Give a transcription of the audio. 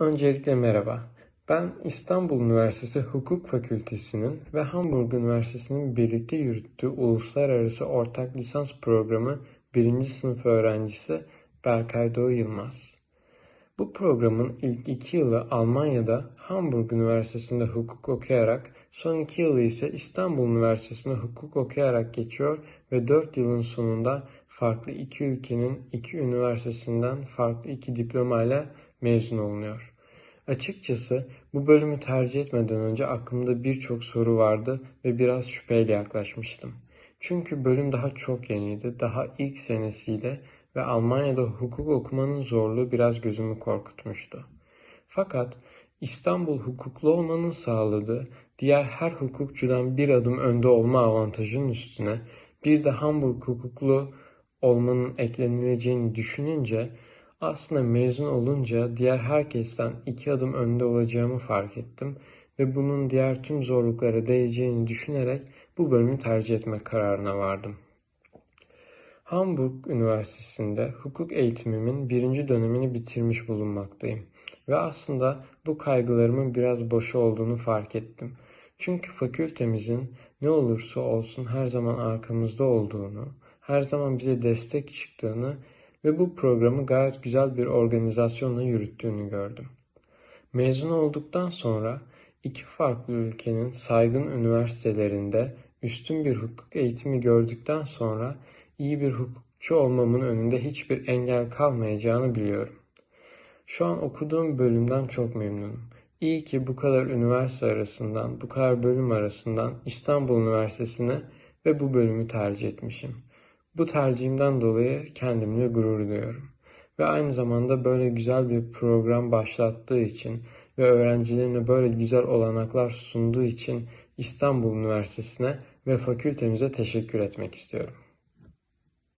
Öncelikle merhaba. Ben İstanbul Üniversitesi Hukuk Fakültesi'nin ve Hamburg Üniversitesi'nin birlikte yürüttüğü uluslararası ortak lisans programı 1. sınıf öğrencisi Berkay Doğu Yılmaz. Bu programın ilk iki yılı Almanya'da Hamburg Üniversitesi'nde hukuk okuyarak, son iki yılı ise İstanbul Üniversitesi'nde hukuk okuyarak geçiyor ve dört yılın sonunda farklı iki ülkenin iki üniversitesinden farklı iki diplomayla mezun olunuyor. Açıkçası bu bölümü tercih etmeden önce aklımda birçok soru vardı ve biraz şüpheyle yaklaşmıştım. Çünkü bölüm daha çok yeniydi, daha ilk senesiydi ve Almanya'da hukuk okumanın zorluğu biraz gözümü korkutmuştu. Fakat İstanbul hukuklu olmanın sağladığı diğer her hukukçudan bir adım önde olma avantajının üstüne bir de Hamburg hukuklu olmanın eklenileceğini düşününce aslında mezun olunca diğer herkesten iki adım önde olacağımı fark ettim ve bunun diğer tüm zorluklara değeceğini düşünerek bu bölümü tercih etme kararına vardım. Hamburg Üniversitesi'nde hukuk eğitimimin birinci dönemini bitirmiş bulunmaktayım. Ve aslında bu kaygılarımın biraz boşa olduğunu fark ettim. Çünkü fakültemizin ne olursa olsun her zaman arkamızda olduğunu, her zaman bize destek çıktığını ve bu programı gayet güzel bir organizasyonla yürüttüğünü gördüm. Mezun olduktan sonra iki farklı ülkenin saygın üniversitelerinde üstün bir hukuk eğitimi gördükten sonra iyi bir hukukçu olmamın önünde hiçbir engel kalmayacağını biliyorum. Şu an okuduğum bölümden çok memnunum. İyi ki bu kadar üniversite arasından, bu kadar bölüm arasından İstanbul Üniversitesi'ne ve bu bölümü tercih etmişim. Bu tercihimden dolayı kendimle gurur duyuyorum. Ve aynı zamanda böyle güzel bir program başlattığı için ve öğrencilerine böyle güzel olanaklar sunduğu için İstanbul Üniversitesi'ne ve fakültemize teşekkür etmek istiyorum.